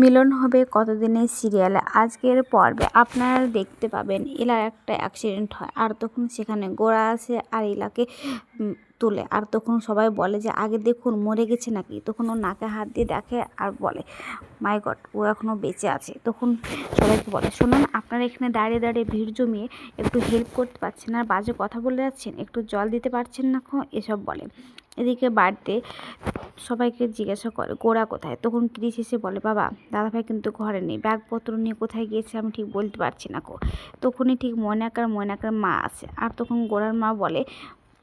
মিলন হবে কতদিনের সিরিয়ালে আজকের পর্বে আপনারা দেখতে পাবেন এলার একটা অ্যাক্সিডেন্ট হয়। আর তখন সেখানে গোড়া আসে আর এলাকে তুলে। আর তখন সবাই বলে যে, আগে দেখুন, মরে গেছে নাকি? তখন ও নাকে হাত দিয়ে দেখে আর বলে মাই গড ও এখনও বেঁচে আছে। তখন সবাইকে বলে, শুনুন, আপনারা এখানে দাঁড়িয়ে দাঁড়িয়ে ভিড় জমিয়ে একটু হেল্প করতে পারছেন আর বাজে কথা বলে যাচ্ছেন? একটু জল দিতে পারছেন না এসব বলে। এদিকে বাড়িতে সবাইকে জিজ্ঞাসা করে গোড়া কোথায়? তখন ক্রিস এসে বলে, বাবা, দাদাভাই কিন্তু ঘরে নেই। ব্যাগপত্র নিয়ে কোথায় গিয়েছে আমি ঠিক বলতে পারছি না কো তখনই ঠিক ময়নাকার ময়নাকার মা আসে। আর তখন গোড়ার মা বলে,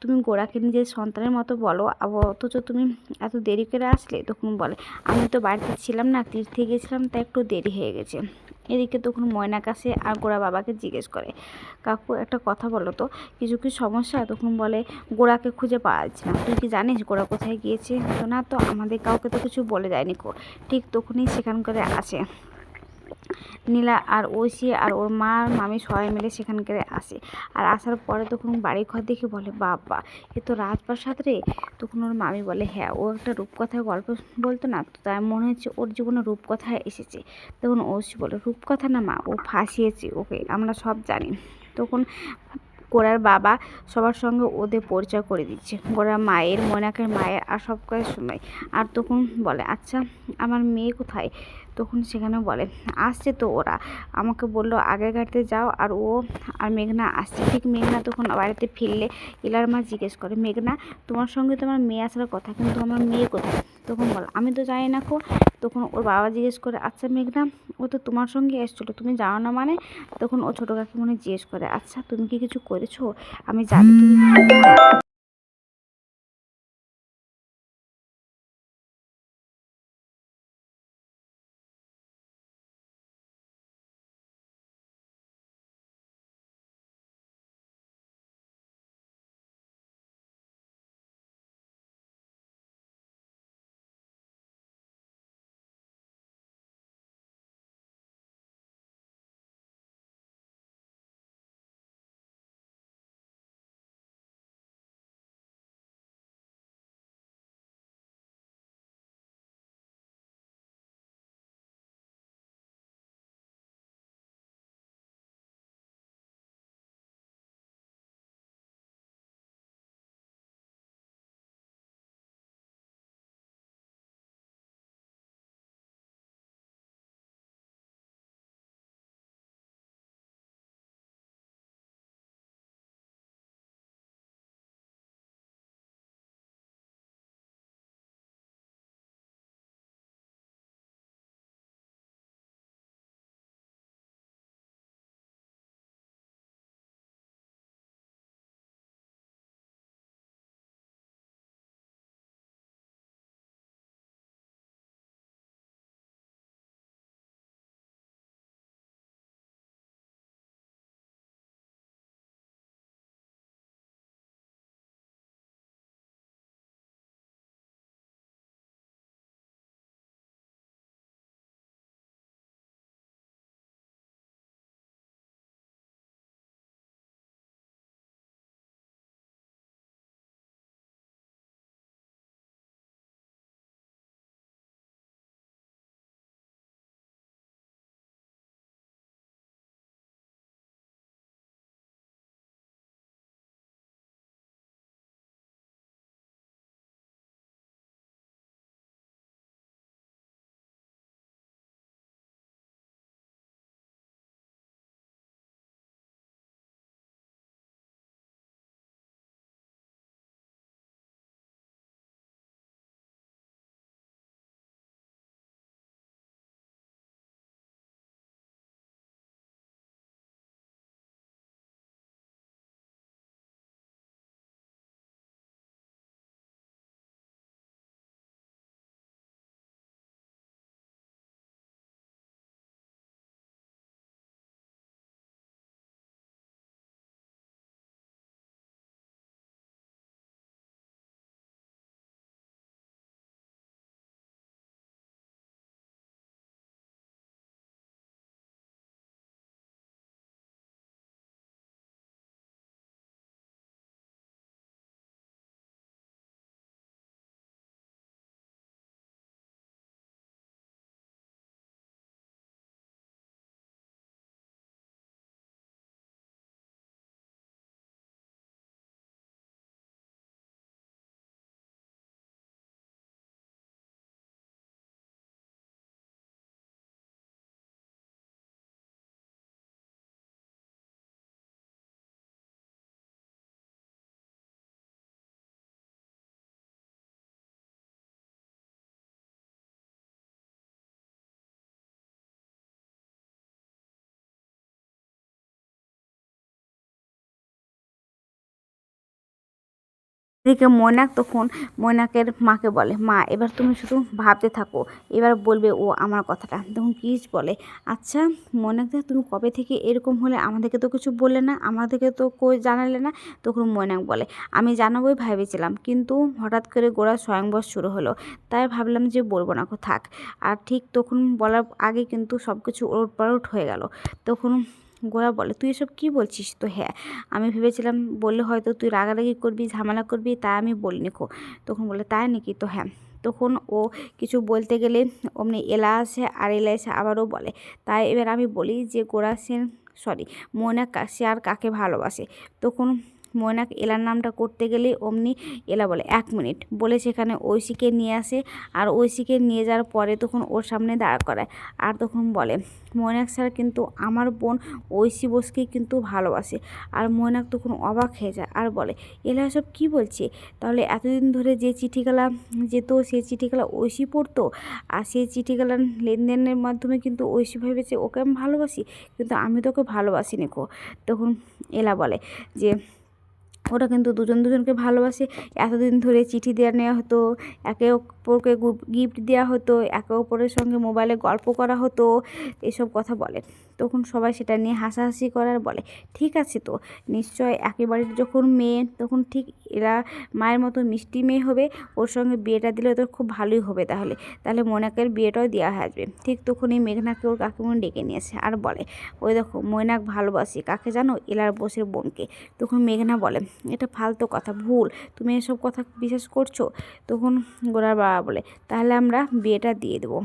তুমি গোড়াকে নিজের সন্তানের মতো বলো অথচ তুমি এত দেরি করে আসলে? তখন বলে, আমি তো বাড়িতে ছিলাম না, তীর্থে গেছিলাম তাই একটু দেরি হয়ে গেছে। এদিকে তখন ময়না কাছে আর গোড়া বাবাকে জিজ্ঞেস করে, কাকু, একটা কথা বলো তো, কিছু কি সমস্যা? তখন বলে গোড়াকে খুঁজে পাওয়া যাচ্ছে না। তুই কি জানিস গোড়া কোথায় গিয়েছে? তো না তো, আমাদের কাউকে তো কিছু বলে যায়নি কো। ঠিক তখনই সেখানকারে আসে। নীলা আর ঐশী আর ওর মা মামি সবাই মিলে সেখানকার আসে। আর আসার পরে তখন বাড়ি ঘর দেখে বলে, বাবা, এ তো রাজপ্রাসাদ রে। তখন ওর মামি বলে হ্যাঁ ও একটা রূপকথার গল্প বলতো না, তো তাই মনে হচ্ছে ওর জীবনে রূপকথা এসেছে। তখন ঐশী বলে, রূপকথা না মা, ও ফাঁসিয়েছে ওকে, আমরা সব জানি। তখন গোড়ার বাবা সবার সঙ্গে ওদের পরিচয় করে দিচ্ছে। গোড়ার মায়ের, ময়নাকের মায়ের আর সব কাজ সময়। আর তখন বলে আচ্ছা আমার মেয়ে কোথায়? তখন সেখানে বলে, আসছে তো ওরা। আমাকে বলল, আগের গাড়িতে যাও। আর ও আর মেঘনা আসছে। ঠিক মেঘনা তখন বাড়িতে ফিরলে ইলার মা জিজ্ঞেস করে, মেঘনা, তোমার সঙ্গে তোমার মেয়ে আসার কথা, কিন্তু আমার মেয়ে কোথায়? তখন বল, আমি তো জানি না কো। তখন ওর বাবা জিজ্ঞেস করে আচ্ছা মেঘনা, ও তো তোমার সঙ্গে এসেছিল, তুমি যাও না মানে? তখন ও ছোটো কাকিমণি জিজ্ঞেস করে আচ্ছা তুমি কি কিছু করেছ? আমি জানি তুমি এদিকে মৈনাক তখন মৈনাকের মাকে বলে, মা, এবার তুমি শুধু ভাবতে থাকো। এবার বলবে ও আমার কথাটা। তখন কিস বলে আচ্ছা মৈনাক দা, তুমি কবে থেকে এরকম হলে? আমাদেরকে তো কিছু বললে না, আমাদেরকে তো কই জানালে না? তখন মৈনাক বলে, আমি জানাবোই ভেবেছিলাম, কিন্তু হঠাৎ করে গোড়া স্বয়ংবর শুরু হলো। তাই ভাবলাম যে বলব না থাক। আর ঠিক তখন বলার আগে কিন্তু সব কিছু ওলট পালট হয়ে গেল। তখন গোরা বলে, তুই এসব কি বলছিস? তো হ্যাঁ আমি ভেবেছিলাম বললে হয়তো তুই রাগারাগি করবি, ঝামেলা করবি তাই আমি বলিনি খো। তখন বলে, তাই নাকি? তো হ্যাঁ। তখন ও কিছু বলতে গেলে অমনি এলা আসে আর এলা এসে আবারও বলে, তাই এবার আমি বলি যে গোরা সেন, সরি, মনে সে আর কাকে ভালোবাসে? তখন ময়নাক এলার নামটা করতে গেলে অমনি এলা বলে, এক মিনিট। বলে সেখানে ঐশীকে নিয়ে আসে আর ঐশীকে নিয়ে যাওয়ার পরে তখন ওর সামনে দাঁড় করায় আর তখন বলে, ময়নাক স্যার কিন্তু আমার বোন ঐশী বোসকেই কিন্তু ভালোবাসে। আর ময়নাক তখন অবাক হয়ে যায় আর বলে, এলা সব কী বলছে? তাহলে এতদিন ধরে যে চিঠিগুলা যেত সেই চিঠিগুলা ঐশী পড়তো? আর সেই চিঠিগুলার লেনদেনের মাধ্যমে কিন্তু ঐশী ভেবেছে ওকে আমি ভালোবাসি, কিন্তু আমি তোকে ভালোবাসিনি কো? তখন এলা বলে যে ওরা কিন্তু দুজন দুজনকে ভালোবাসে। এতদিন ধরে চিঠি দেওয়া নেওয়া হতো, একে অপরকে গিফট দেওয়া হতো, একে অপরের সঙ্গে মোবাইলে গল্প করা হতো, এসব কথা বলে। তখন সবাই সেটা নিয়ে হাসাহাসি করার বলে, ঠিক আছে তো, নিশ্চয় একেবারে যখন মেয়ে, তখন ঠিক এরা মায়ের মতো মিষ্টি মেয়ে হবে, ওর সঙ্গে বিয়েটা দিলে তো খুব ভালোই হবে তাহলে। তাহলে মৈনাকের বিয়েটাও দেওয়া আসবে। ঠিক তখনই মেঘনাকে ওর কাকিমন ডেকে নিয়েছে আর বলে, ওই দেখো, মৈনাক ভালোবাসি, কাকে জানো? এলার বসের বোনকে। তখন মেঘনা বলে, এটা ফালতু কথা, ভুল। তুমি এসব কথা বিশ্বাস করছ? তখন গোড়ার বাবা বলে, তাহলে আমরা বিয়েটা দিয়ে দেবো।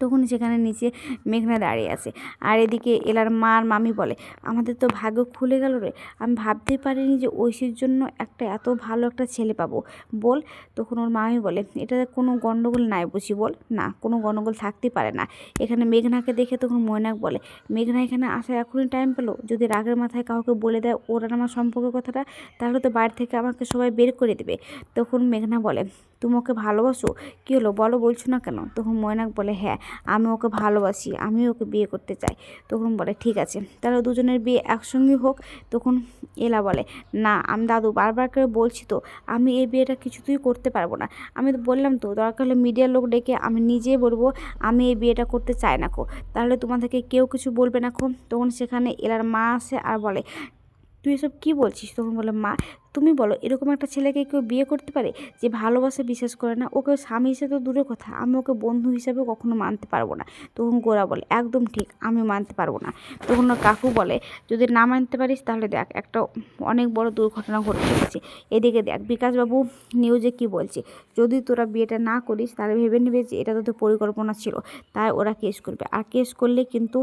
তখন সেখানে নিচে মেঘনা দাঁড়িয়ে আছে। আর এদিকে এলার মা আর মামি বলে, আমাদের তো ভাগ্য খুলে গেল রে। আমি ভাবতে পারিনি যে ঐশীর জন্য একটা এত ভালো একটা ছেলে পাবো। বল। তখন ওর মামি বলে এটা কোনো গণ্ডগোল নাই বুঝি বল। না, কোনো গণ্ডগোল থাকতে পারে না। এখানে মেঘনাকে দেখে তখন ময়নাক বলে, মেঘনা এখানে আসার এখনই টাইম পেল। যদি রাগের মাথায় কাউকে বলে দেয় ওরা আমার সম্পর্কের কথাটা, তাহলে তো বাড়ি থেকে আমাকে সবাই বের করে দেবে। তখন মেঘনা বলে তুমি ওকে ভালোবাসো? কী হলো? বলো, বলছো না কেন? তখন ময়নাক বলে হ্যাঁ আমি ওকে ভালোবাসি আমি ওকে বিয়ে করতে চাই। তখন বলে, ঠিক আছে, তাহলে দুজনের বিয়ে একসঙ্গে হোক। তখন এলা বলে, না, আমি দাদু, বারবার করে বলছি তো, আমি এই বিয়েটা কিছুতেই করতে পারব না। আমি তো বললাম তো, দরকার হলে মিডিয়ার লোক ডেকে আমি নিজে বলব, আমি এই বিয়েটা করতে চাই না খো তাহলে তোমাদেরকে কেউ কিছু বলবে না খো তখন সেখানে এলার মা আসে আর বলে তুই এসব কী বলছিস? তখন বলে, মা, তুমি বলো, এরকম একটা ছেলেকে কেউ বিয়ে করতে পারে যে ভালোবাসা বিশ্বাস করে না? ওকে স্বামী হিসেবে তো দূরের কথা। আমি ওকে বন্ধু হিসেবে কখনো মানতে পারব না। তখন গোরা বলে, একদম ঠিক, আমি মানতে পারব না। তখন ওর কাকু বলে, যদি না মানতে পারিস তাহলে দেখ, একটা অনেক বড় দুর্ঘটনা ঘটে চলেছে এদিকে দেখ, বিকাশবাবু নিউজে কি বলছে? যদি তোরা বিয়েটা না করিস তাহলে ভেবে নেবে যে এটা তোদের পরিকল্পনা ছিল, তাই ওরা কেস করবে। আর কেস করলে কিন্তু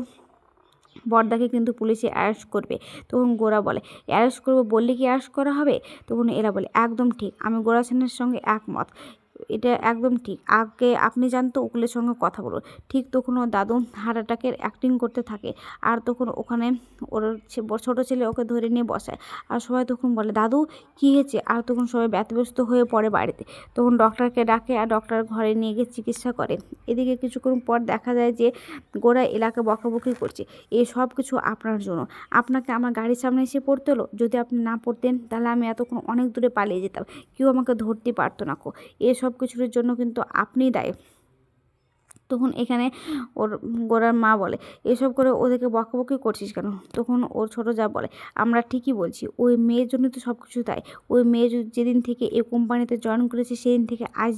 বর্দাকে কিন্তু পুলিশে অ্যারেস্ট করবে। তখন গোরা বলে অ্যারেস্ট করব বললে কি অ্যারেস্ট করা হবে? তখন এরা বলে, একদম ঠিক, আমি গোরা সেনের সঙ্গে একমত। এটা একদম ঠিক। আগে আপনি জানতো উকিলের সঙ্গে কথা বলুন। ঠিক তখন ও দাদু হার্ট অ্যাটাকের অ্যাক্টিং করতে থাকে। আর তখন ওখানে ওর ছোটো ছেলে ওকে ধরে নিয়ে বসায়। আর সবাই তখন বলে, দাদু, কী হয়েছে? আর তখন সবাই ব্যতিব্যস্ত হয়ে পড়ে বাড়িতে। তখন ডক্টরকে ডাকে আর ডক্টর ঘরে নিয়ে গিয়ে চিকিৎসা করে। এদিকে কিছুক্ষণ পর দেখা যায় যে গোড়া এলাকা বকাবকি করছে। এই সব কিছু আপনার জন্য। আপনাকে আমার গাড়ির সামনে এসে পড়তে হলো। যদি আপনি না পড়তেন তাহলে আমি এতক্ষণ অনেক দূরে পালিয়ে যেতাম। কেউ আমাকে ধরতে পারতো না কো। এসব সব কিছুর জন্য কিন্তু আপনিই দায়ী। তখন এখানে ওর গোড়ার মা বলে, এসব করে ওদেরকে বকাবকি করছিস কেন? তখন ওর ছোটো যা বলে, আমরা ঠিকই বলছি, ওই মেয়ের জন্য তো সব কিছু তাই। ওই মেয়ে যেদিন থেকে এই কোম্পানিতে জয়েন করেছে, সেদিন থেকে আজ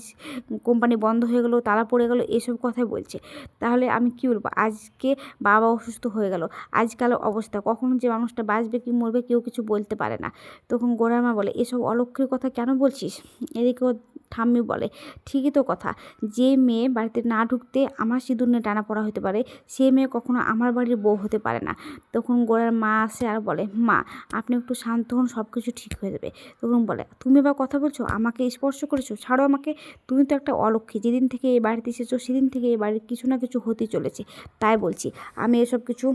কোম্পানি বন্ধ হয়ে গেলো, তালা পড়ে গেলো, এসব কথাই বলছে। তাহলে আমি কী বলব? আজকে বাবা অসুস্থ হয়ে গেল, আজকাল অবস্থা। কখন যে মানুষটা বাঁচবে কি মরবে, কেউ কিছু বলতে পারে না। তখন গোড়ার মা বলে, এসব অলক্ষের কথা কেন বলছিস? এদিকে ঠাম্মি বলে, ঠিকই তো কথা। যে মেয়ে বাড়িতে না ঢুকতে আমার সিঁদুর নিয়ে টানা পড়া হতে পারে, সে মেয়ে কখনো আমার বাড়ির বউ হতে পারে না। তখন গোড়ার মা আসে আর বলে, মা, আপনি একটু শান্ত হন সব কিছু ঠিক হয়ে যাবে। তখন বলে, তুমি বা কথা বলছো, আমাকে স্পর্শ করেছ, ছাড়ো আমাকে। তুমি তো একটা অলক্ষী, যেদিন থেকে এই বাড়িতে এসেছ, সেদিন থেকে এই বাড়ির কিছু না কিছু হতে চলেছে, তাই বলছি। আমি এসব কিছু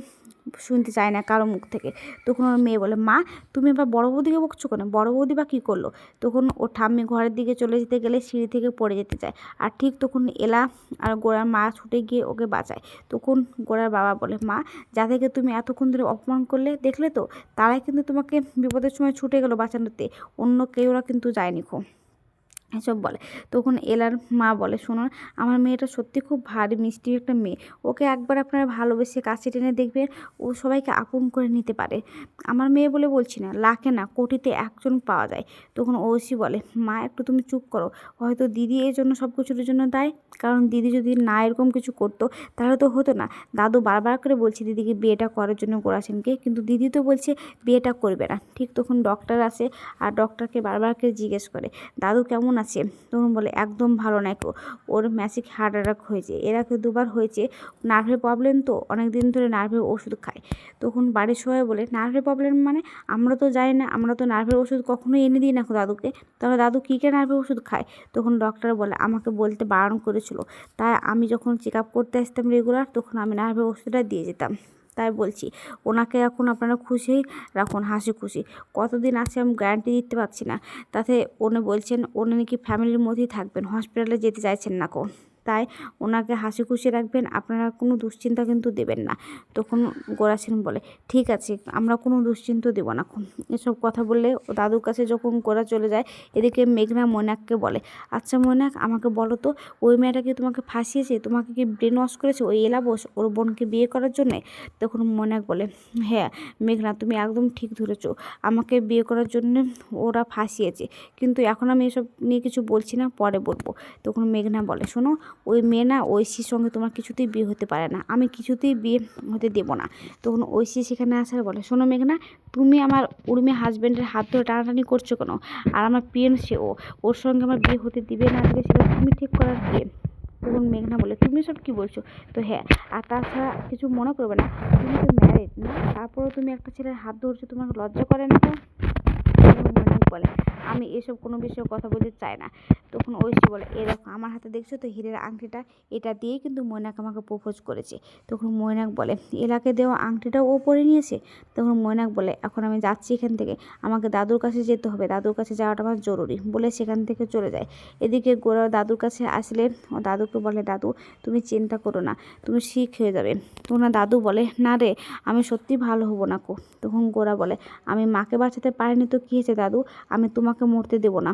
শুনতে চাই না কারও মুখ থেকে। তখন ওর মেয়ে বলে, মা, তুমি এবার বড় বৌদিকে বকছো কেন? বড় বৌদি বা কী করল? তখন ও ঠাম্মি ঘরের দিকে চলে যেতে গেলে সিঁড়ি থেকে পড়ে যেতে চায়। আর ঠিক তখন এলা আর গোড়ার মা ছুটে গিয়ে ওকে বাঁচায়। তখন গোড়ার বাবা বলে, মা যাদেরকে তুমি এতক্ষণ ধরে অপমান করলে, দেখলে তো? তারাই কিন্তু তোমাকে বিপদের সময় ছুটে গেলো বাঁচানোতে। অন্য কেউরা কিন্তু যায়নি খুব এসব বলে। তখন এলার মা বলে শুনুন আমার মেয়েটা সত্যি খুব ভারী, মিষ্টি একটা মেয়ে। ওকে একবার আপনারা ভালোবেসে কাছে টেনে দেখবেন, ও সবাইকে আপন করে নিতে পারে। আমার মেয়ে বলে, বলছি না, লাখে না, কোটিতে একজন পাওয়া যায়। তখন ওসি বলে, মা, একটু তুমি চুপ করো। হয়তো দিদি এই জন্য সব কিছুর জন্য দায়। কারণ দিদি যদি না এরকম কিছু করতো, তাহলে তো হতো না। দাদু বারবার করে বলছে, দিদিকে বিয়েটা করার জন্য করাছেনকে কিন্তু দিদি তো বলছে, বিয়েটা করবে না। ঠিক তখন ডক্টর আসে আর ডক্টরকে বারবার করে জিজ্ঞেস করে, দাদু কেমন আছে। তখন বলে, একদম ভালো কো ওর ম্যাসিক হার্ট অ্যাটাক হয়েছে। এর আগে দুবার হয়েছে, নার্ভের প্রবলেম তো অনেক দিন ধরে নার্ভের ওষুধ খায়। তখন বাড়ির সবাই বলে, নার্ভের প্রবলেম মানে? আমরা তো জানি না, আমরা তো নার্ভের ওষুধ কখনো এনে দিই না দাদুকে। তাহলে দাদু কী কে নার্ভের ওষুধ খায়? তখন ডক্টর বলে, আমাকে বলতে বারণ করেছিল। তাই আমি যখন চেক আপ করতে আসতাম রেগুলার তখন আমি নার্ভের ওষুধটা দিয়ে যেতাম। তাই বলছি, ওনাকে এখন আপনারা খুশি রাখুন, হাসি খুশি। কতদিন আছে আমি গ্যারান্টি দিতে পারছি না। তাতে উনি বলছেন, উনি নাকি ফ্যামিলির মধ্যেই থাকবেন হসপিটালে যেতে চাইছেন না কো তাই ওনাকে হাসি খুশি রাখবেন, আপনারা কোনো দুশ্চিন্তা কিন্তু দেবেন না। তখন গোরা সেন বলে, ঠিক আছে, আমরা কোনো দুশ্চিন্তা দেবো না। এসব কথা বললে ও দাদুর কাছে যখন গোরা চলে যায়, এদিকে মেঘনা মৈনাককে বলে আচ্ছা মৈনাক, আমাকে বলো তো, ওই মেয়েটা কি তোমাকে ফাঁসিয়েছে? তোমাকে কি ব্রেন ওয়াশ করেছে? ওই এলাবোস ওর বোনকে বিয়ে করার জন্যে? তখন মৈনাক বলে হ্যাঁ মেঘনা, তুমি একদম ঠিক ধরেছো। আমাকে বিয়ে করার জন্য ওরা ফাঁসিয়েছে। কিন্তু এখন আমি এসব নিয়ে কিছু বলছি না, পরে বলব। তখন মেঘনা বলে, শোনো ওই মেয়ে না ঐশীর সঙ্গে তোমার কিছুতেই বিয়ে হতে পারে না। আমি কিছুতেই বিয়ে হতে দেবো না। তখন ঐশী সেখানে আসার বলে, শোনো মেঘনা, তুমি আমার উর্মি হাজব্যান্ডের হাত ধরে টানাটানি করছ কেন? আর আমার পিএন সে ও, ওর সঙ্গে আমার বিয়ে হতে দিবে না দেবে সেটা তুমি ঠিক করার বিয়ে তখন মেঘনা বলে, তুমি সব কি বলছো? তো হ্যাঁ আর তাছাড়া কিছু মনে করবে না। তুমি তো ম্যারিড না, তারপরেও তুমি একটা ছেলের হাত ধরছো তোমার লজ্জা করে না তো? বলে, আমি এসব কোনো বিষয়ে কথা বলতে চাই না। তখন ঐশী বলে, এ দেখো, আমার হাতে দেখছ তো হীরের আংটিটা? এটা দিয়েই কিন্তু মৈনাক আমাকে প্রপোজ করেছে। তখন মৈনাক বলে, এলাকে দেওয়া আংটিটাও ও পরে নিয়েছে? তখন মৈনাক বলে, এখন আমি যাচ্ছি এখান থেকে। আমাকে দাদুর কাছে যেতে হবে। দাদুর কাছে যাওয়াটা আমার জরুরি। বলে সেখান থেকে চলে যায়। এদিকে গোরা দাদুর কাছে আসলে ও দাদুকে বলে, দাদু, তুমি চিন্তা করো না, তুমি ঠিক হয়ে যাবে। তখন দাদু বলে, না রে, আমি সত্যি ভালো হব না কো। তখন গোরা বলে, আমি মাকে বাঁচাতে পারিনি তো কী হয়েছে দাদু? আমি তোমাকে মরতে দেবো না।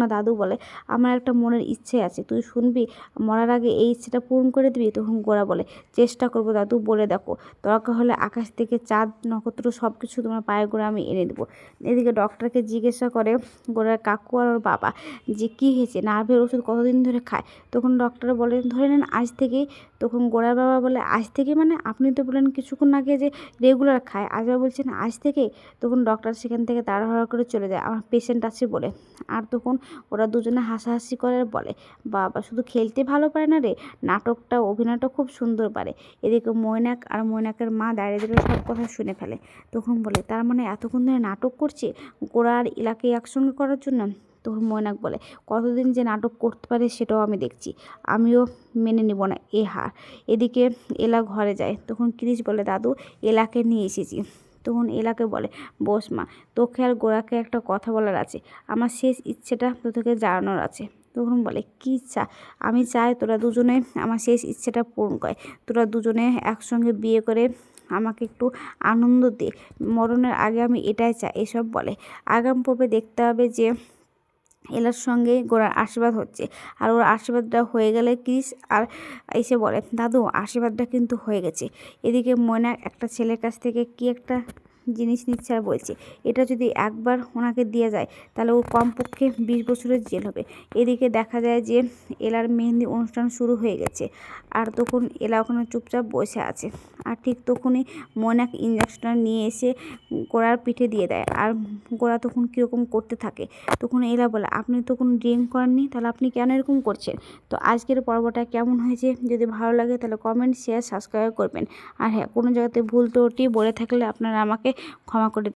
না দাদু বলে, আমার একটা মনের ইচ্ছে আছে, তুই শুনবি? মরার আগে এই ইচ্ছেটা পূরণ করে দিবি? তখন গোরা বলে, চেষ্টা করব দাদু, বলে দেখো। দরকার হলে আকাশ থেকে চাঁদ, নক্ষত্র সব কিছু তোমার পায়ে করে আমি এনে দেবো। এদিকে ডক্টরকে জিজ্ঞাসা করে গোড়ার কাকু আর ওর বাবা যে কী হয়েছে, নার্ভের ওষুধ কতদিন ধরে খায়? তখন ডক্টর বলে, ধরে নেন আজ থেকেই। তখন গোড়ার বাবা বলে, আজ থেকে মানে? আপনি তো বলেন কিছুক্ষণ আগে যে রেগুলার খায়, আজ বলছেন আজ থেকেই? তখন ডক্টর সেখান থেকে তাড়াহুড়া করে চলে যায়, আমার পেশেন্ট আছে বলে। আর তখন ওরা দুজনে হাসাহাসি করে বলে, বাবা শুধু খেলতে ভালো পারে না রে, নাটকটা, অভিনয়টা খুব সুন্দর পারে। এদিকে মৈনাক আর মৈনাকের মা দাঁড়িয়ে দাঁড়িয়ে সব কথা শুনে ফেলে। তখন বলে, তার মানে এতক্ষণ ধরে নাটক করছে? গোড়া আর একসঙ্গে করার জন্য? তখন ময়নাক বলে, কতদিন যে নাটক করতে পারে সেটাও আমি দেখছি। আমিও মেনে নেব না এ হার। এদিকে এলা ঘরে যায়। তখন ক্রিস বলে, দাদু, এলাকে নিয়ে এসেছি। তখন এলাকে বলে, বস মা, তোকে আর গোড়াকে একটা কথা বলার আছে। আমার শেষ ইচ্ছেটা তোকে জানানোর আছে। তখন বলে, কী ইচ্ছা? আমি চাই তোরা দুজনে আমার শেষ ইচ্ছেটা পূরণ করে। তোরা দুজনে একসঙ্গে বিয়ে করে আমাকে একটু আনন্দ দে। মরণের আগে আমি এটাই চাই। এসব বলে। আগাম পর্বে দেখতে হবে যে এলার সঙ্গে গোড়ার আশীর্বাদ হচ্ছে। আর ওর আশীর্বাদটা হয়ে গেলে ক্রিস আর এসে বলে, দাদু, আশীর্বাদটা কিন্তু হয়ে গেছে। এদিকে ময়না একটা ছেলের কাছ থেকে কি একটা জিনিস নিচ্ছে আর বলছে, এটা যদি একবার ওনাকে দিয়ে যায়, তাহলে ও কমপক্ষে বিশ বছরের জেল হবে। এদিকে দেখা যায় যে এলার মেহেন্দি অনুষ্ঠান শুরু হয়ে গেছে, আর তখন এলা ওখানে চুপচাপ বসে আছে। আর ঠিক তখনই ময়নাক ইঞ্জেকশনটা নিয়ে এসে গোড়ার পিঠে দিয়ে দেয়, আর গোড়া তখন কীরকম করতে থাকে। তখন এলা বলে, আপনি তখন ড্রিঙ্ক করেননি, তাহলে আপনি কেন এরকম করছেন? তো আজকের পর্বটা কেমন হয়েছে? যদি ভালো লাগে তাহলে কমেন্ট শেয়ার সাবস্ক্রাইব করবেন। আর হ্যাঁ কোনো জায়গাতে ভুল ত্রুটি বলে থাকলে আপনারা আমাকে ক্ষমা করে